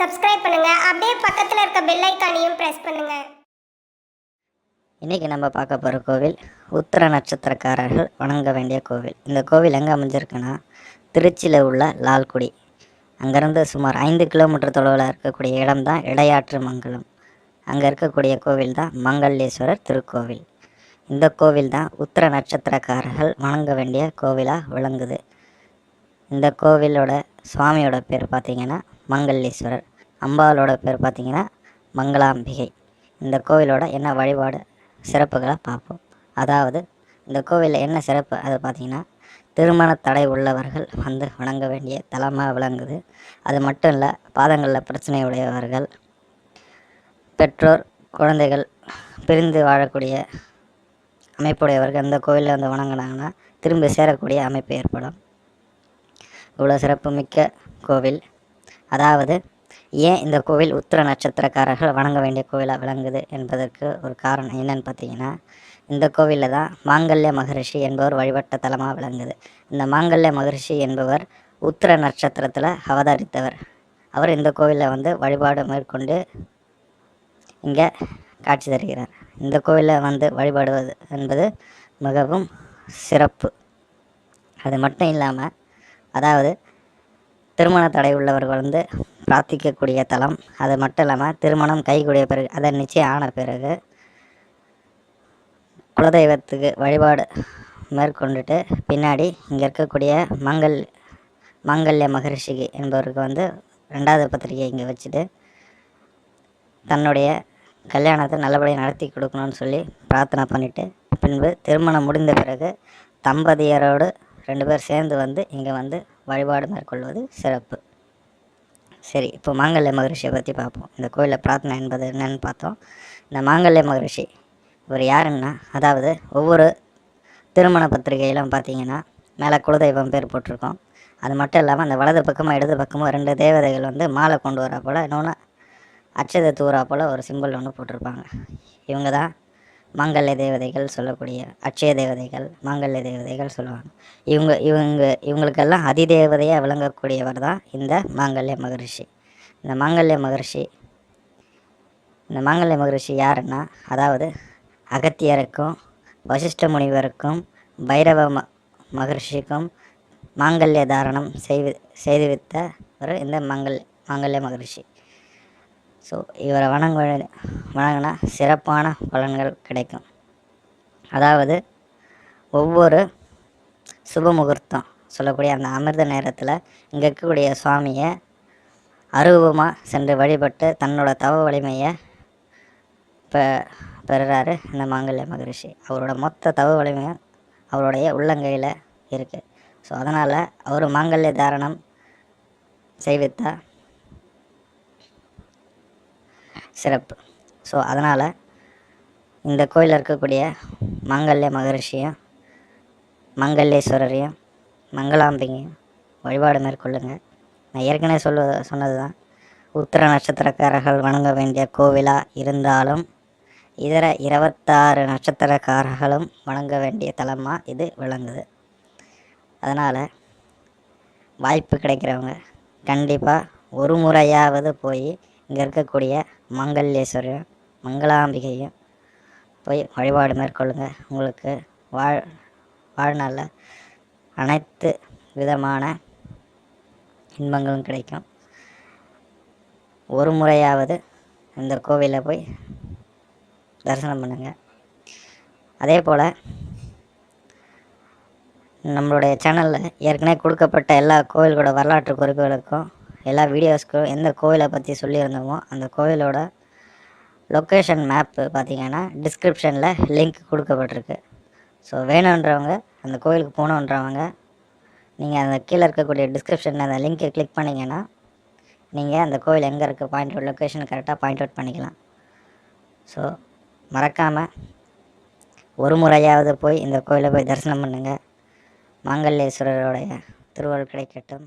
Subscribe பண்ணுங்க. அப்படியே பக்கத்தில் இருக்க பெல் ஐக்கானையும் ப்ரெஸ் பண்ணுங்க. இன்றைக்கி நம்ம பார்க்க போகிற கோவில் உத்திர நட்சத்திரக்காரர்கள் வணங்க வேண்டிய கோவில். இந்த கோவில் எங்கே அமைஞ்சிருக்குன்னா திருச்சியில் உள்ள லால்குடி. அங்கேருந்து சுமார் ஐந்து கிலோமீட்டர் தொலைவில் இருக்கக்கூடிய இடம் தான் இடையாற்று மங்கலம். அங்கே இருக்கக்கூடிய கோவில் தான் மங்கல்யேஸ்வரர் திருக்கோவில். இந்த கோவில் தான் உத்திர நட்சத்திரக்காரர்கள் வணங்க வேண்டிய கோவிலாக விளங்குது. இந்த கோவிலோட சுவாமியோட பேர் பார்த்தீங்கன்னா மங்கல்லீஸ்வரர் அம்பாளோட பேர் பார்த்தீங்கன்னா மங்களாம்பிகை. இந்த கோவிலோட என்ன வழிபாடு சிறப்புகளை பார்ப்போம். அதாவது இந்த கோவிலில் என்ன சிறப்பு? அது பார்த்தீங்கன்னா திருமண தடை உள்ளவர்கள் வந்து வணங்க வேண்டிய தலமாக விளங்குது. அது மட்டும் இல்லை பாதங்களில் பிரச்சனை உடையவர்கள் பெற்றோர் குழந்தைகள் பிரிந்து வாழக்கூடிய அமைப்புடையவர்கள் இந்த கோவிலில் வந்து வணங்கினாங்கன்னா திரும்பி சேரக்கூடிய அமைப்பு ஏற்படும். இவ்வளோ சிறப்புமிக்க கோவில். அதாவது ஏன் இந்த கோவில் உத்திர நட்சத்திரக்காரர்கள் வணங்க வேண்டிய கோவிலாக விளங்குது என்பதற்கு ஒரு காரணம் என்னன்னு பார்த்தீங்கன்னா இந்த கோவிலில் தான் மாங்கல்ய மகரிஷி என்பவர் வழிபட்ட தலமாக விளங்குது. இந்த மாங்கல்ய மகரிஷி என்பவர் உத்திர நட்சத்திரத்தில் அவதரித்தவர். அவர் இந்த கோவிலில் வந்து வழிபாடு மேற்கொண்டு இங்கே காட்சி தருகிறார். இந்த கோவிலில் வந்து வழிபாடுவது என்பது மிகவும் சிறப்பு. அது மட்டும் இல்லாமல் அதாவது திருமண தடை உள்ளவர்கள் வந்து பிரார்த்திக்கக்கூடிய தலம். அது மட்டும் இல்லாமல் திருமணம் கைகூடிய பிறகு அதை நிச்சயம் ஆன பிறகு குலதெய்வத்துக்கு வழிபாடு மேற்கொண்டுட்டு பின்னாடி இங்கே இருக்கக்கூடிய மங்கள் மங்கல்ய மகரிஷிக்கு என்பவருக்கு வந்து ரெண்டாவது பத்திரிகை இங்கே வச்சுட்டு தன்னுடைய கல்யாணத்தை நல்லபடியாக நடத்தி கொடுக்கணும்னு சொல்லி பிரார்த்தனை பண்ணிவிட்டு பின்பு திருமணம் முடிந்த பிறகு தம்பதியரோடு ரெண்டு பேர் சேர்ந்து வந்து இங்கே வந்து வழிபாடு மேற்கொள்வது சிறப்பு. சரி இப்போ மாங்கல்ய மகரிஷியை பற்றி பார்ப்போம். இந்த கோயிலில் பிரார்த்தனை என்பது என்னன்னு பார்த்தோம். இந்த மாங்கல்ய மகரிஷி இவர் யாருன்னா அதாவது ஒவ்வொரு திருமண பத்திரிகையிலும் பார்த்தீங்கன்னா மேலே குலதெய்வம் பேர் போட்டிருக்கோம். அது மட்டும் இல்லாமல் அந்த வலது பக்கமும் இடது பக்கமும் ரெண்டு தேவதைகள் வந்து மாலை கொண்டு வரா போல் இன்னொன்று அச்சத தூரா போல் ஒரு சிம்பிள் ஒன்று போட்டிருப்பாங்க. இவங்க தான் மாங்கல்ய தேவதைகள் சொல்லக்கூடிய அட்சய தேவதைகள் மாங்கல்ய தேவதைகள் சொல்லுவாங்க. இவங்க இவங்க இவங்களுக்கெல்லாம் அதிதேவதையாக விளங்கக்கூடியவர் தான் இந்த மாங்கல்ய மகரிஷி. இந்த மாங்கல்ய மகரிஷி இந்த மாங்கல்ய மகரிஷி யாருன்னா அதாவது அகத்தியருக்கும் வசிஷ்ட முனிவருக்கும் பைரவ ம மகரிஷிக்கும் மாங்கல்ய தாரணம் செய்து செய்துவித்த ஒரு இந்த மங்கள் மாங்கல்ய மகரிஷி. ஸோ இவரை வணங்க வணங்கினா சிறப்பான பலன்கள் கிடைக்கும். அதாவது ஒவ்வொரு சுப முகூர்த்தம் சொல்லக்கூடிய அந்த அமிர்த நேரத்தில் இங்கே இருக்கக்கூடிய சுவாமியை அருவமாக சென்று வழிபட்டு தன்னோட தவ வலிமையை பெ பெறுறாரு இந்த மாங்கல்ய மகரிஷி. அவரோட மொத்த தவ வலிமையும் அவருடைய உள்ளங்கையில் இருக்குது ஸோ அதனால் அவர் மாங்கல்ய தாரணம் செய்வித்தா சிறப்பு. ஸோ அதனால் இந்த கோயிலில் இருக்கக்கூடிய மங்கல்ய மகரிஷியும் மங்கல்யேஸ்வரரையும் மங்களாம்பிகையும் வழிபாடு மேற்கொள்ளுங்க. நான் ஏற்கனவே சொல்ல சொன்னது தான் உத்திர நட்சத்திரக்காரர்கள் வணங்க வேண்டிய கோவிலாக இருந்தாலும் இதர இருபத்தாறு நட்சத்திரக்காரர்களும் வணங்க வேண்டிய தலமாக இது விளங்குது. அதனால் வாய்ப்பு கிடைக்கிறவங்க கண்டிப்பாக ஒரு முறையாவது போய் இங்கே இருக்கக்கூடிய மங்கல்யேஸ்வரையும் மங்களாம்பிகையும் போய் வழிபாடு மேற்கொள்ளுங்க. உங்களுக்கு வாழ் வாழ்நாளில் அனைத்து விதமான இன்பங்களும் கிடைக்கும். ஒரு முறையாவது இந்த கோவிலில் போய் தரிசனம் பண்ணுங்கள் அதே போல் நம்மளுடைய சேனலில் ஏற்கனவே கொடுக்கப்பட்ட எல்லா கோவில்களோட வரலாற்று குறிப்புகளுக்கும் எல்லா வீடியோஸ்க்கும் எந்த கோவிலை பற்றி சொல்லியிருந்தோமோ அந்த கோவிலோட லொக்கேஷன் மேப்பு பார்த்தீங்கன்னா டிஸ்கிரிப்ஷனில் லிங்க் கொடுக்கப்பட்டிருக்கு. ஸோ வேணுன்றவங்க அந்த கோவிலுக்கு போகணுன்றவங்க நீங்கள் அந்த கீழே இருக்கக்கூடிய டிஸ்கிரிப்ஷனில் அந்த லிங்க்கை கிளிக் பண்ணிங்கன்னா நீங்கள் அந்த கோவில் எங்கே இருக்குது பாயிண்ட் அவுட் லொக்கேஷன் கரெக்டாக பாயிண்ட் அவுட் பண்ணிக்கலாம். ஸோ மறக்காமல் ஒரு முறையாவது போய் இந்த கோயிலை போய் தரிசனம் பண்ணுங்கள் மாங்கல்யேஸ்வரருடைய திருவருள் கிடைக்கட்டும்.